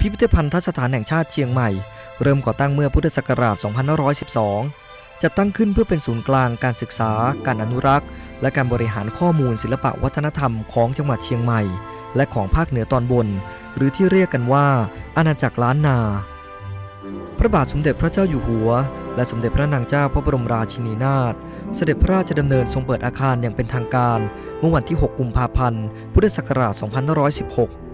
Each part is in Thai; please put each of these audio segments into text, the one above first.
พิพิธภัณฑสถานแห่งชาติเชียงใหม่ เริ่มก่อตั้งเมื่อพุทธศักราช 2512จะตั้งขึ้นเพื่อเป็นศูนย์กลางการศึกษา การอนุรักษ์ และการบริหารข้อมูลศิลปะวัฒนธรรมของจังหวัดเชียงใหม่ และของภาคเหนือตอนบน หรือที่เรียกกันว่า อาณาจักรล้านนา พระบาทสมเด็จพระเจ้าอยู่หัว และสมเด็จพระนางเจ้าพระบรมราชินีนาถเสด็จพระราชดำเนินทรงเปิดอาคารอย่างเป็นทางการ เมื่อวันที่ 6 กุมภาพันธ์ พุทธศักราช 2516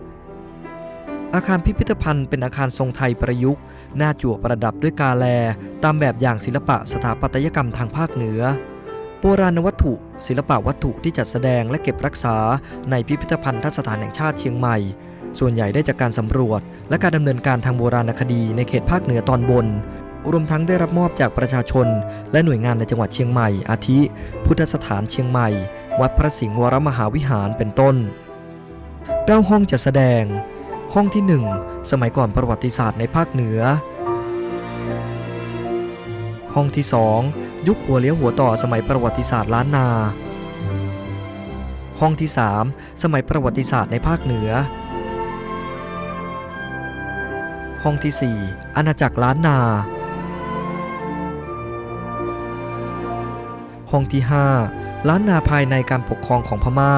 อาคารพิพิธภัณฑ์เป็นอาคารทรงไทยประยุกต์ หน้าจั่วประดับด้วยกาแล ตามแบบอย่างศิลปะสถาปัตยกรรมทางภาคเหนือ โบราณวัตถุ ศิลปะวัตถุที่จัดแสดงและเก็บรักษาในพิพิธภัณฑสถานแห่งชาติเชียงใหม่ ส่วนใหญ่ได้จากการสำรวจ และการดำเนินการทางโบราณคดีในเขตภาคเหนือตอนบน รวมทั้งได้รับมอบจากประชาชน และหน่วยงานในจังหวัดเชียงใหม่ อาทิ พุทธสถานเชียงใหม่ วัดพระสิงห์วรมหาวิหารเป็นต้น 9 ห้องจัดแสดง ห้องที่ 1 สมัยก่อนประวัติศาสตร์ในภาคเหนือ ห้องที่ 2 ยุคหัวเลี้ยวหัวต่อสมัยประวัติศาสตร์ล้านนา ห้องที่ 3 สมัยประวัติศาสตร์ในภาคเหนือ ห้องที่ 4 อาณาจักรล้านนา ห้องที่ 5 ล้านนาภายในการปกครองของพม่า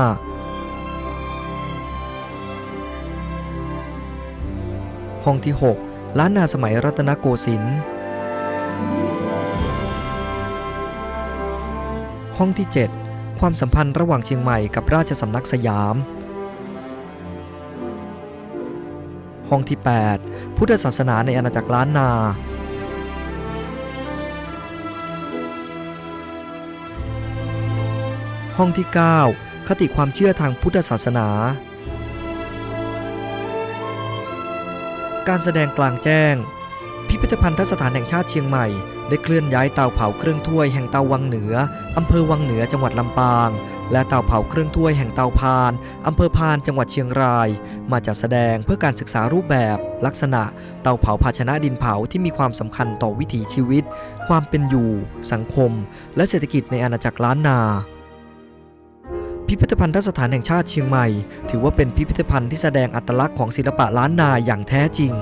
ห้องที่ 6 ล้านนาสมัยรัตนโกสินทร์ ห้องที่ 7 ความสัมพันธ์ระหว่างเชียงใหม่กับราชสำนักสยาม ห้องที่ 8 พุทธศาสนาในอาณาจักรล้านนา ห้องที่ 9 คติความเชื่อทางพุทธศาสนา การแสดงกลางแจ้ง พิพิธภัณฑสถานแห่งชาติเชียงใหม่ ได้เคลื่อนย้ายเตาเผาเครื่องถ้วยแห่งเตาวังเหนืออำเภอวังเหนือจังหวัดลำปาง และเตาเผาเครื่องถ้วยแห่งเตาพานอำเภอพานจังหวัดเชียงราย มาจัดแสดงเพื่อการศึกษารูปแบบ ลักษณะ เตาเผาภาชนะดินเผาที่มีความสำคัญต่อวิถีชีวิต ความเป็นอยู่ สังคม และเศรษฐกิจในอาณาจักรล้านนา พิพิธภัณฑสถานแห่งชาติเชียงใหม่ ถือว่าเป็นพิพิธภัณฑ์ที่แสดงอัตลักษณ์ของศิลปะล้านนาอย่างแท้จริง